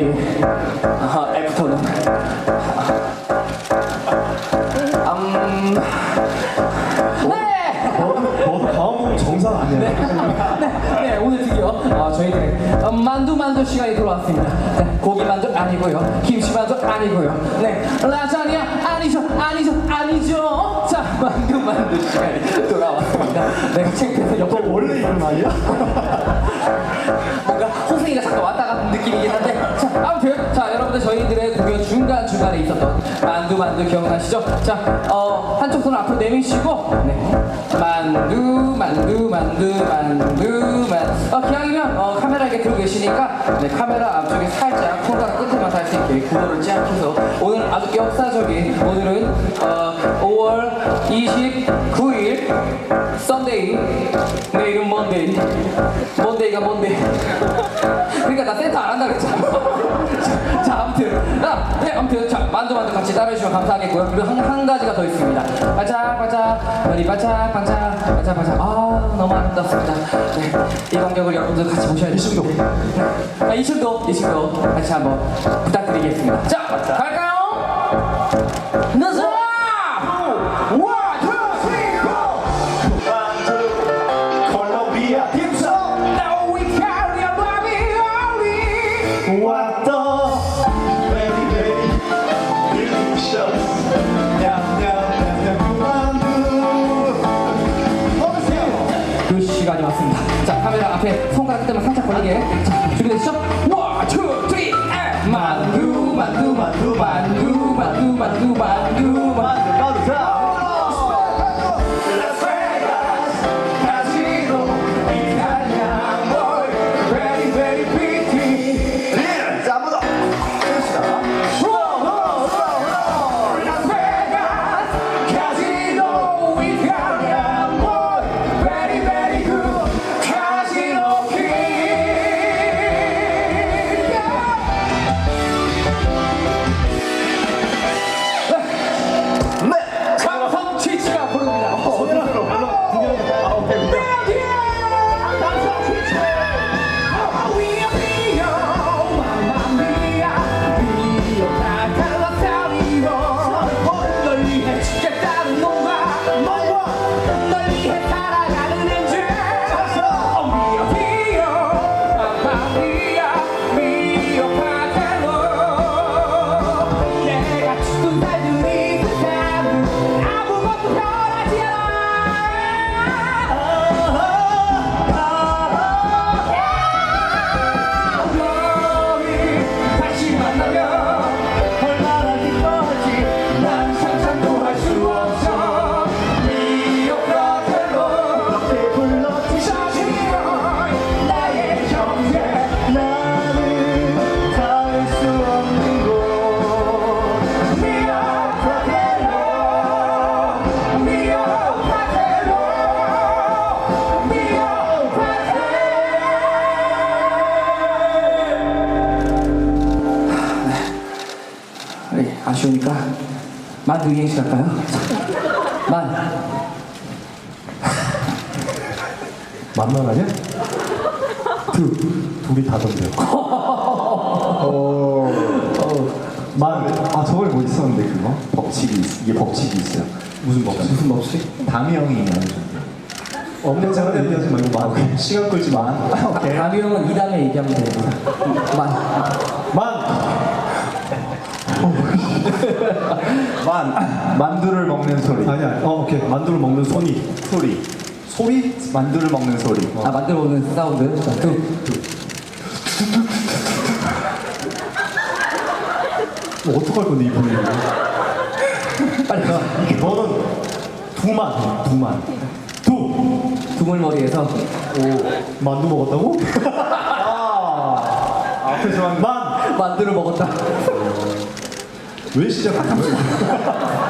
썬데이 아, 애프터는 음, 네! 너 다음 곡 정상 아니야? 네, 네, 오늘 드디어 어, 저희들의 어, 만두 만두 시간이 돌아왔습니다. 네, 고기 만두 아니고요, 김치 만두 아니고요, 네, 라자냐 아니죠, 아니죠, 아니죠. 자, 만두 만두 시간이 돌아왔습니다. 내가 창피해서 옆에 원래 이런 아이야? 만두 만두 기억나시죠? 자 어, 한쪽 손을 앞으로 내미시고 네. 만두 만두 만두 만두 만. 어, 기왕이면 어, 카메라 이렇게 들고 계시니까 네, 카메라 앞쪽에 살짝 손가락 끝에만 닿을 수 있게 구도를 찌약해서 오늘 아주 역사적인 오늘은 어, 5월 29일 썬데이 내일은 먼데이 먼데이가 뭔데 그러니까 나 센터 안 한다 그랬잖아. 자, 자 네 아무튼 자 만두 만두 같이 따라해주시면 감사하겠고요. 그리고 한, 한 가지가 더 있습니다. 반짝 반짝 머리 반짝 반짝 반짝 반짝. 아 너무 아름답습니다. 네 이 광경을 여러분들 같이 보셔야 돼요 이층도. 아, 이층도 이층도. 같이 한번 부탁드리겠습니다. 자 갈까요? 나서 손가락 끝에만 살짝 걸리게. 자, 준비되시죠? 구경해. 아, 오케이, 아쉬우니까 만두 이행시 할까요? 만 만만 하냐? 두. 둘이 다던데요. 어. 만. 아, 저번에 뭐 있었는데, 그거? 법칙이, 있- 이게 법칙이 있어요. 무슨 법칙? 무슨 법칙? 담이 형이 알려줬는데. 없는 제가 얘기하지 말고 만. 시간 끌지 마. 오케이. 다미 형은 이 다음에 얘기하면 됩니다 만 만. 만. 만두를 먹는 소리. 아니야. 어, 오케이. 만두를 먹는 소리. 소리. 소리? 만두를 먹는 소리. 아 만들어 오는 사운드 자, 두 뭐 어떡할 건데, 이 분위기. 빨리 가 이게 너는 두만. 두만. 두. 두물머리에서 오. 만두 먹었다고? 아. 앞에서 한 만. 만두를 먹었다 왜 시작한 거야?